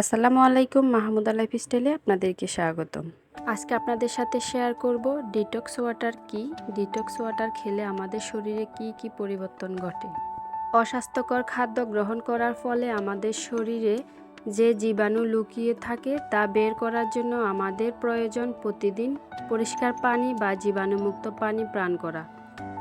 আসসালামু আলাইকুম মাহমুদা লাইফ স্টাইলে আপনাদেরকে স্বাগতম। আজকে আপনাদের সাথে শেয়ার করব ডিটক্স ওয়াটার কি? ডিটক্স ওয়াটার খেলে আমাদের শরীরে কি কি পরিবর্তন ঘটে? অস্বাস্থ্যকর খাদ্য গ্রহণ করার ফলে আমাদের শরীরে যে জীবাণু লুকিয়ে থাকে তা বের করার জন্য আমাদের প্রয়োজন প্রতিদিন পরিষ্কার পানি বা জীবাণুমুক্ত পানি পান করা।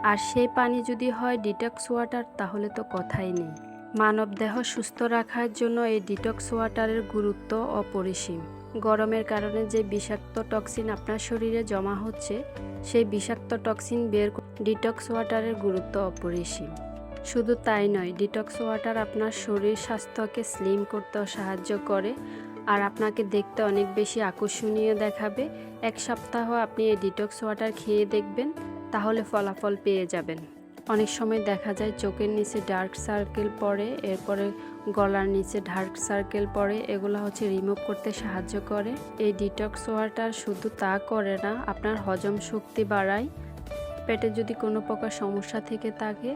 আর সেই পানি যদি হয় ডিটক্স ওয়াটার তাহলে তো কথাই নেই। মানবদেহ সুস্থ রাখার জন্য এই ডিটক্স ওয়াটারের গুরুত্ব অপরিসীম। গরমের কারণে যে বিষাক্ত টক্সিন আপনার শরীরে জমা হচ্ছে, সেই বিষাক্ত টক্সিন বের ডিটক্স ওয়াটারের গুরুত্ব অপরিসীম। শুধু তাই নয়, ডিটক্স ওয়াটার আপনার শরীর স্বাস্থ্যকে স্লিম করতেও সাহায্য করে আর আপনাকে দেখতে অনেক বেশি আকর্ষণীয় দেখাবে। এক সপ্তাহ আপনি এই ডিটক্স ওয়াটার খেয়ে দেখবেন, তাহলে ফলাফল পেয়ে যাবেন। অনেক সময় দেখা যায় চোখের নিচে ডার্ক সার্কেল পড়ে, এরপরে গলার নিচে ডার্ক সার্কেল পড়ে, এগুলো হচ্ছে রিমুভ করতে সাহায্য করে। এই ডিটক্স ওয়াটার শুধু তা করে না, আপনার হজম শক্তি বাড়ায়। পেটে যদি কোনো প্রকার সমস্যা থেকে থাকে,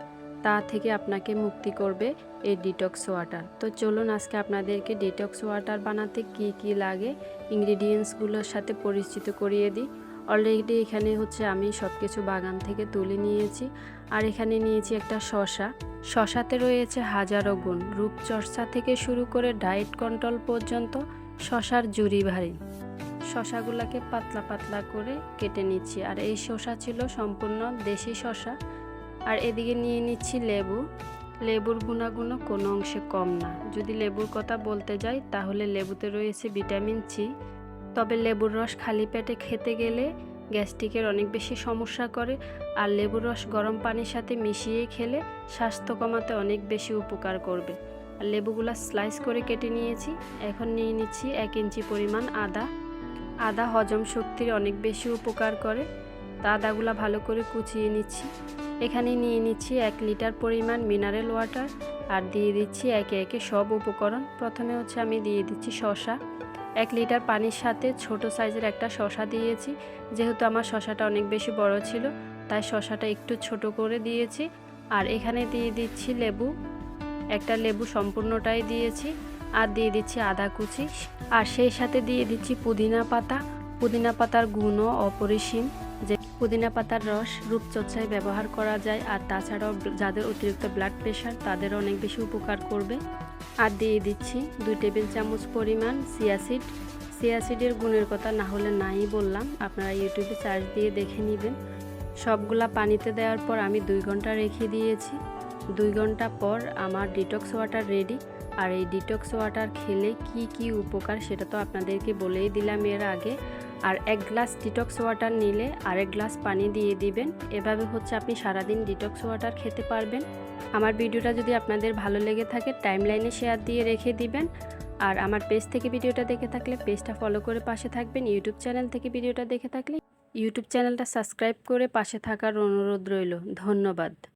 তা থেকে আপনাকে মুক্তি করবে এই ডিটক্স ওয়াটার তো চলুন আজকে আপনাদেরকে ডিটক্স ওয়াটার বানাতে কি কি লাগে ইনগ্রিডিয়েন্টসগুলোর সাথে পরিচিত করিয়ে দিই। অলরেডি এখানে হচ্ছে আমি সব কিছু বাগান থেকে তুলে নিয়েছি। আর এখানে নিয়েছি একটা শশা। শশাতে রয়েছে হাজারো গুণ। রূপচর্চা থেকে শুরু করে ডায়েট কন্ট্রোল পর্যন্ত শশার জুড়ি ভারী। শশাগুলোকে পাতলা পাতলা করে কেটে নিচ্ছি। আর এই শশা ছিল সম্পূর্ণ দেশি শশা। আর এদিকে নিয়ে নিচ্ছি লেবু। লেবুর গুণাগুণ কোনো অংশে কম না। যদি লেবুর কথা বলতে যাই, তাহলে লেবুতে রয়েছে ভিটামিন সি। তবে লেবুর রস খালি পেটে খেতে গেলে গ্যাস্ট্রিকের অনেক বেশি সমস্যা করে, আর লেবুর রস গরম পানির সাথে মিশিয়ে খেলে স্বাস্থ্য কমাতে অনেক বেশি উপকার করবে। আর লেবুগুলো স্লাইস করে কেটে নিয়েছি, এখন নিয়ে নিচ্ছি এক ইঞ্চি পরিমাণ আদা। আদা হজম শক্তির অনেক বেশি উপকার করে তা ভালো করে কুচিয়ে নিচ্ছি। এখানে নিয়ে নিচ্ছি এক লিটার পরিমাণ মিনারেল ওয়াটার আর দিয়ে দিচ্ছি একে একে সব উপকরণ। প্রথমে হচ্ছে আমি দিয়ে দিচ্ছি শশা এক লিটার পানির সাথে ছোট সাইজের একটা শশা দিয়েছি। যেহেতু আমার শশাটা অনেক বেশি বড় ছিল, তাই শশাটা একটু ছোট করে দিয়েছি। আর এখানে দিয়ে দিচ্ছি লেবু। একটা লেবু সম্পূর্ণটাই দিয়েছি। আর দিয়ে দিচ্ছি আদা কুচি। আর সেই সাথে দিয়ে দিচ্ছি পুদিনা পাতা। পুদিনা পাতার গুণও অপরিসীম। যে পুদিনা পাতার রস রূপচর্চায় ব্যবহার করা যায় আর তাছাড়াও যাদের অতিরিক্ত ব্লাড প্রেশার তাদের অনেক বেশি উপকার করবে। আর দিয়ে দিচ্ছি দুই টেবিল চামচ পরিমাণ সিয়াসিড সিয়াসিডের গুণের কথা না হলে নাই বললাম, আপনারা ইউটিউবে সার্চ দিয়ে দেখে নেবেন। সবগুলা পানিতে দেওয়ার পর আমি দুই ঘণ্টা রেখে দিয়েছি। দুই ঘণ্টা পর আমার ডিটক্স ওয়াটার রেডি আর এই ডিটক্স ওয়াটার খেলে কি কি উপকার সেটা তো আপনাদেরকে বলেই দিলাম এর আগে। আর এক গ্লাস ডিটক্স ওয়াটার নিলে আরেক গ্লাস পানি দিয়ে দিবেন। এভাবে হচ্ছে আপনি সারাদিন ডিটক্স ওয়াটার খেতে পারবেন। আমার ভিডিওটা যদি আপনাদের ভালো লেগে থাকে টাইমলাইনে শেয়ার দিয়ে রেখে দিবেন। আর আমার পেজ থেকে ভিডিওটা দেখে থাকলে পেজটা ফলো করে পাশে থাকবেন। ইউটিউব চ্যানেল থেকে ভিডিওটা দেখে থাকলে ইউটিউব চ্যানেলটা সাবস্ক্রাইব করে পাশে থাকার অনুরোধ রইল। ধন্যবাদ।